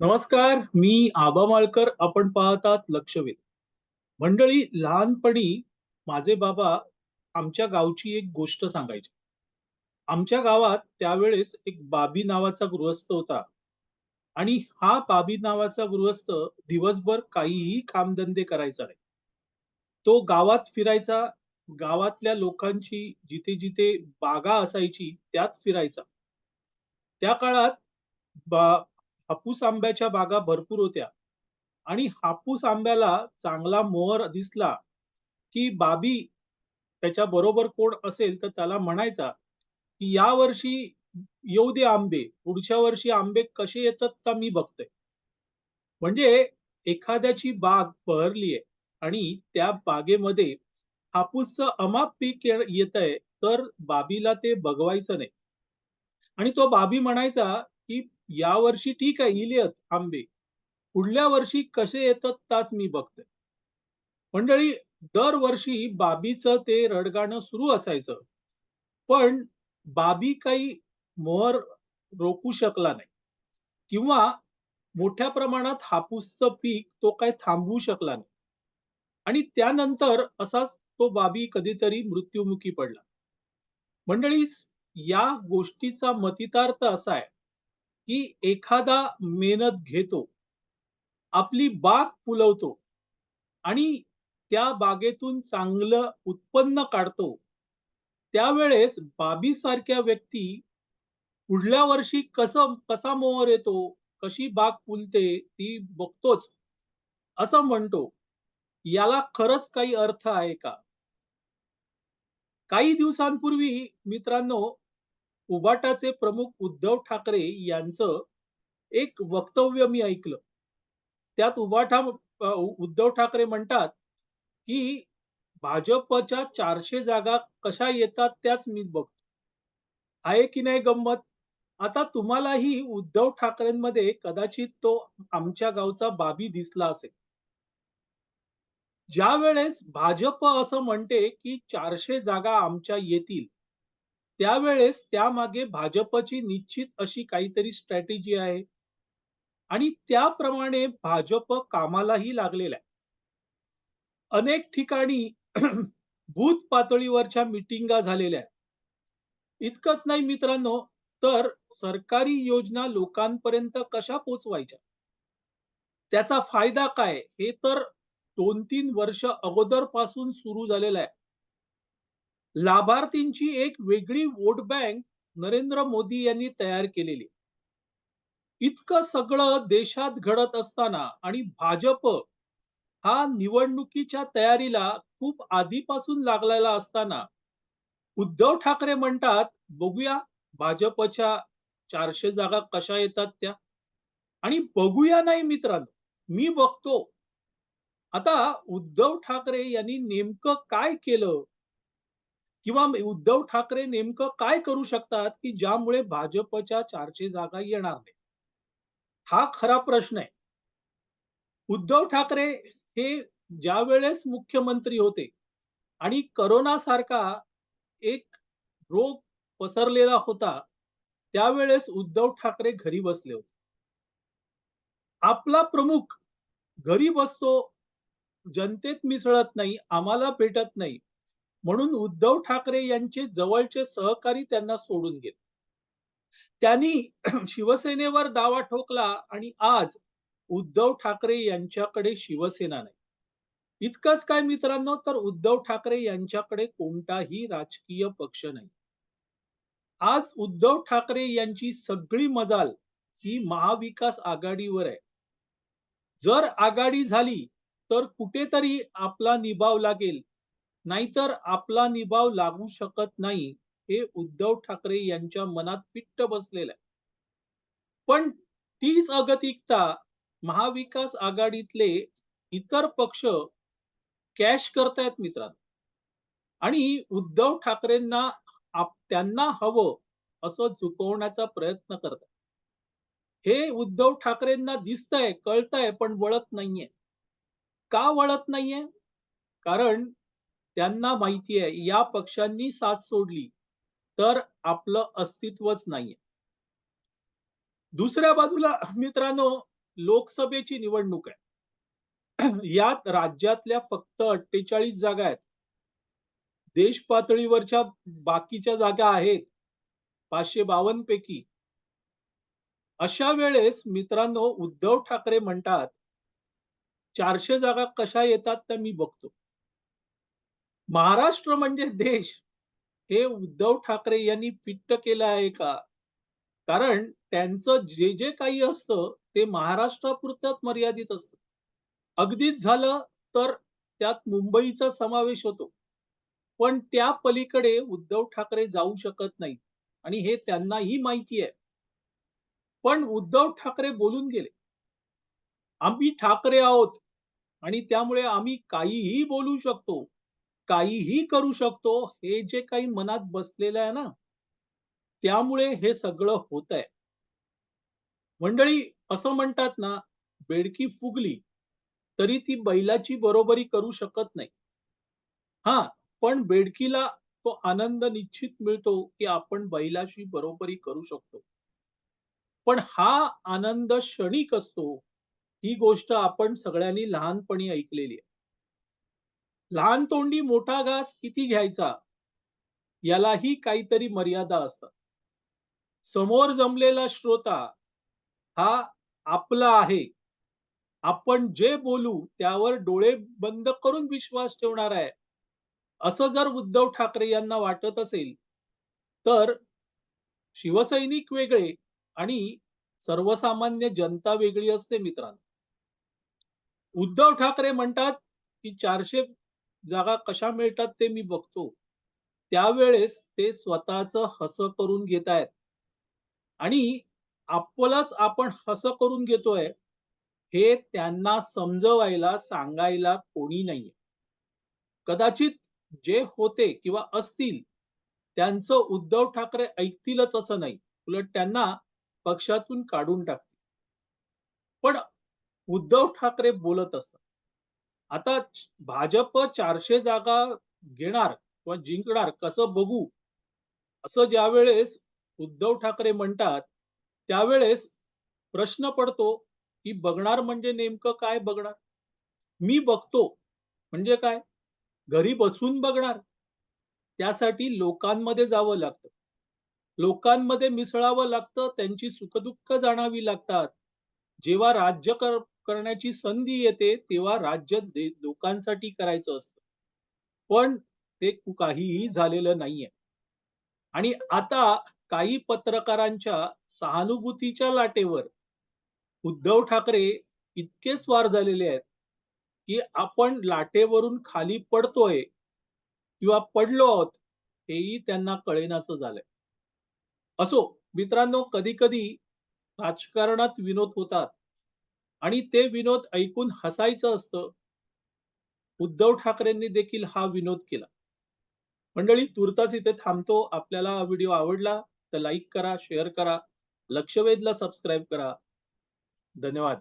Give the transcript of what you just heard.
नमस्कार मी आबा माळकर. आपण पाहतात लक्षवेध. मंडळी लहानपणी माझे बाबा आमच्या गावची एक गोष्ट सांगायचे. आमच्या गावात त्यावेळेस एक बाबी नावाचा गृहस्थ होता. आणि हा बाबी नावाचा गृहस्थ दिवसभर काहीही कामधंदे करायचा नाही. तो गावात फिरायचा गावातल्या लोकांची जिथे जिथे बागा असायची त्यात फिरायचा. त्या काळात बा- हापूस आंब्याच्या बागा भरपूर होत्या. आणि हापूस आंब्याला चांगला मोहर दिसला की बाबी त्याच्या बरोबर कोण असेल तर त्याला म्हणायचा की या वर्षी येऊ दे आंबे पुढच्या वर्षी आंबे कसे येतात तर मी बघतोय. म्हणजे एखाद्याची बाग बहरली आहे आणि त्या बागेमध्ये हापूसचं अमाप पीक येत आहे तर बाबीला ते बघवायचं नाही. आणि तो बाबी म्हणायचा की या वर्षी ठीक आहे येईल आंबे. पुढल्या वर्षी कसे येतात ताच मी बघते. मंडळी दरवर्षी बाबीचं ते रडगाणं सुरू असायचं. पण बाबी काही मोहर रोखू शकला नाही. किंवा मोठ्या प्रमाणात हापूसचं पीक तो काही थांबवू शकला नाही. आणि त्यानंतर असाच तो बाबी कधीतरी मृत्युमुखी पडला. मंडळी या गोष्टीचा मतितार्थ असा आहे. की एखादा मेहनत घेतो आपली बाग फुलवतो आणि त्या बागेतून चांगलं उत्पन्न काढतो त्यावेळेस बाबी सारख्या व्यक्ती पुढल्या वर्षी कसं कसा मोहर येतो कशी बाग फुलते ती बघतोच असं म्हणतो. याला खरंच काही अर्थ आहे का? काही दिवसांपूर्वी मित्रांनो उबाटाचे प्रमुख उद्धव ठाकरे यांचं एक वक्तव्य मी ऐकलं. त्यात उबाठा उद्धव ठाकरे म्हणतात की भाजपच्या चारशे जागा कशा येतात त्याच मी बघतो. आहे की नाही गंमत? आता तुम्हालाही उद्धव ठाकरेंमध्ये कदाचित तो आमच्या गावचा बाबी दिसला असेल. ज्या वेळेस भाजप असं म्हणते की चारशे जागा आमच्या येतील त्यावेळेस त्यामागे भाजपची निश्चित अशी काहीतरी स्ट्रॅटेजी आहे. आणि त्याप्रमाणे भाजप कामालाही लागलेला आहे. अनेक ठिकाणी भूत पातळीवरच्या मिटिंगा झालेल्या आहेत. इतकंच नाही मित्रांनो तर सरकारी योजना लोकांपर्यंत कशा पोचवायच्या? त्याचा फायदा काय? हे तर दोन तीन वर्ष अगोदरपासून सुरू झालेला आहे. लाभार्थींची एक वेगळी वोट बँक नरेंद्र मोदी यांनी तयार केलेली. इतकं सगळं देशात घडत असताना आणि भाजप हा निवडणुकीच्या तयारीला खूप आधीपासून लागलेला असताना उद्धव ठाकरे म्हणतात बघूया भाजपच्या चारशे जागा कशा येतात त्या. आणि बघूया नाही मित्रांनो मी बघतो. आता उद्धव ठाकरे यांनी नेमकं काय केलं? किंवा उद्धव ठाकरे नेमकं काय करू शकतात की ज्यामुळे भाजपच्या चारशे जागा येणार नाही? हा खरा प्रश्न आहे. उद्धव ठाकरे हे ज्या वेळेस मुख्यमंत्री होते आणि करोना सारखा एक रोग पसरलेला होता त्यावेळेस उद्धव ठाकरे घरी बसले होते. आपला प्रमुख घरी बसतो जनतेत मिसळत नाही आम्हाला भेटत नाही म्हणून उद्धव ठाकरे यांचे जवळचे सहकारी त्यांना सोडून गेले. त्यांनी शिवसेनेवर दावा ठोकला आणि आज उद्धव ठाकरे यांच्याकडे शिवसेना नाही. इतकंच काय मित्रांनो तर उद्धव ठाकरे यांच्याकडे कोणताही राजकीय पक्ष नाही. आज उद्धव ठाकरे यांची सगळी मजाल ही महाविकास आघाडीवर आहे. जर आघाडी झाली तर कुठेतरी आपला निभाव लागेल. नाहीतर आपला निभाव लागू शकत नाही हे उद्धव ठाकरे यांच्या मनात फिट्ट बसलेलं आहे. पण तीच अगतिकता महाविकास आघाडीतले इतर पक्ष कॅश करतायत मित्रांनो. आणि उद्धव ठाकरेंना त्यांना हवं असं झुकवण्याचा प्रयत्न करतात हे उद्धव ठाकरेंना दिसतंय कळतंय पण वळत नाहीये. का वळत नाहीये? कारण त्यांना माहिती आहे या पक्षांनी साथ सोडली तर आपलं अस्तित्वच नाहीये दुसऱ्या बाजूला मित्रांनो लोकसभेची निवडणूक आहे. यात राज्यातल्या फक्त 48 जागा आहेत. देश पातळीवरच्या बाकीच्या जागा आहेत 552 पैकी. अशा वेळेस मित्रांनो उद्धव ठाकरे म्हणतात, चारशे जागा कशा येतात त्या मी बघतो." महाराष्ट्र म्हणजे देश हे उद्धव ठाकरे यांनी फिट्ट केलं आहे का? कारण त्यांचं जे, जे काही असतं ते महाराष्ट्रापुरत्यात मर्यादित असतं. अगदीच झालं तर त्यात मुंबईचा समावेश होतो. पण त्या पलीकडे उद्धव ठाकरे जाऊ शकत नाही आणि हे त्यांनाही माहिती आहे. पण उद्धव ठाकरे बोलून गेले. आम्ही ठाकरे आहोत आणि त्यामुळे आम्ही काहीही बोलू शकतो, काहीही करू शकतो, हे जे काही मनात बसलेलं आहे ना, त्यामुळे हे सगळं होतंय. मंडळी असं म्हणतात ना, बेडकी फुगली तरी ती बैलाची बरोबरी करू शकत नाही. हा पण बेडकीला तो आनंद निश्चित मिळतो, की आपण बैलाशी बरोबरी करू शकतो. पण हा आनंद क्षणिक असतो. ही गोष्ट आपण सगळ्यांनी लहानपणी ऐकलेली आहे. लहान तोंडी मोठा घास किती घ्यायचा? यालाही काहीतरी मर्यादा असतात. समोर जमलेला श्रोता हा आपला आहे. आपण जे बोलू त्यावर डोळे बंद करून विश्वास ठेवणार आहे. असं जर उद्धव ठाकरे यांना वाटत असेल, तर शिवसैनिक वेगळे आणि सर्वसामान्य जनता वेगळी असते मित्रांनो. उद्धव ठाकरे म्हणतात, की चारशे जागा कशा मिळतात ते मी बघतो. त्यावेळेस ते स्वतःच हस करून घेतायत. आणि आपलाच आपण हस करून घेतोय, हे त्यांना समजवायला, सांगायला कोणी नाहीये. कदाचित जे होते किंवा असतील, त्यांचं उद्धव ठाकरे ऐकतीलच असं नाही. उलट त्यांना पक्षातून काढून टाकतील. पण उद्धव ठाकरे बोलत असतात. आता भाजप चारशे जागा घेणार किंवा जिंकणार कसं बघू? असं ज्यावेळेस उद्धव ठाकरे म्हणतात, त्यावेळेस प्रश्न पडतो, की बघणार म्हणजे नेमकं काय बघणार? मी बघतो म्हणजे काय? घरी बसून बघणार. त्यासाठी लोकांमध्ये जावं लागतं. लोकांमध्ये मिसळावं लागतं, त्यांची सुखदुःख जाणावी लागतात. जेव्हा राज्य कर करण्याची संधी येते, तेव्हा राज्य लोकांसाठी करायचं असतं. पण ते काहीही झालेलं नाहीये. आणि आता काही पत्रकारांच्या सहानुभूतीच्या लाटेवर उद्धव ठाकरे इतके स्वार झालेले आहेत, की आपण लाटेवरून खाली पडतोय किंवा पडलो आहोत, हेही त्यांना कळेनासं झालंय. असो, मित्रांनो कधी-कधी राजकारणात विनोद होतात आणि ते विनोद ऐकून हसायचं असतं. उद्धव ठाकरेंनी देखील हा विनोद केला. मंडळी तुर्तास इथे थांबतो. आपल्याला हा व्हिडिओ आवडला तर लाईक करा, शेअर करा. लक्षवेधला सबस्क्राईब करा. धन्यवाद.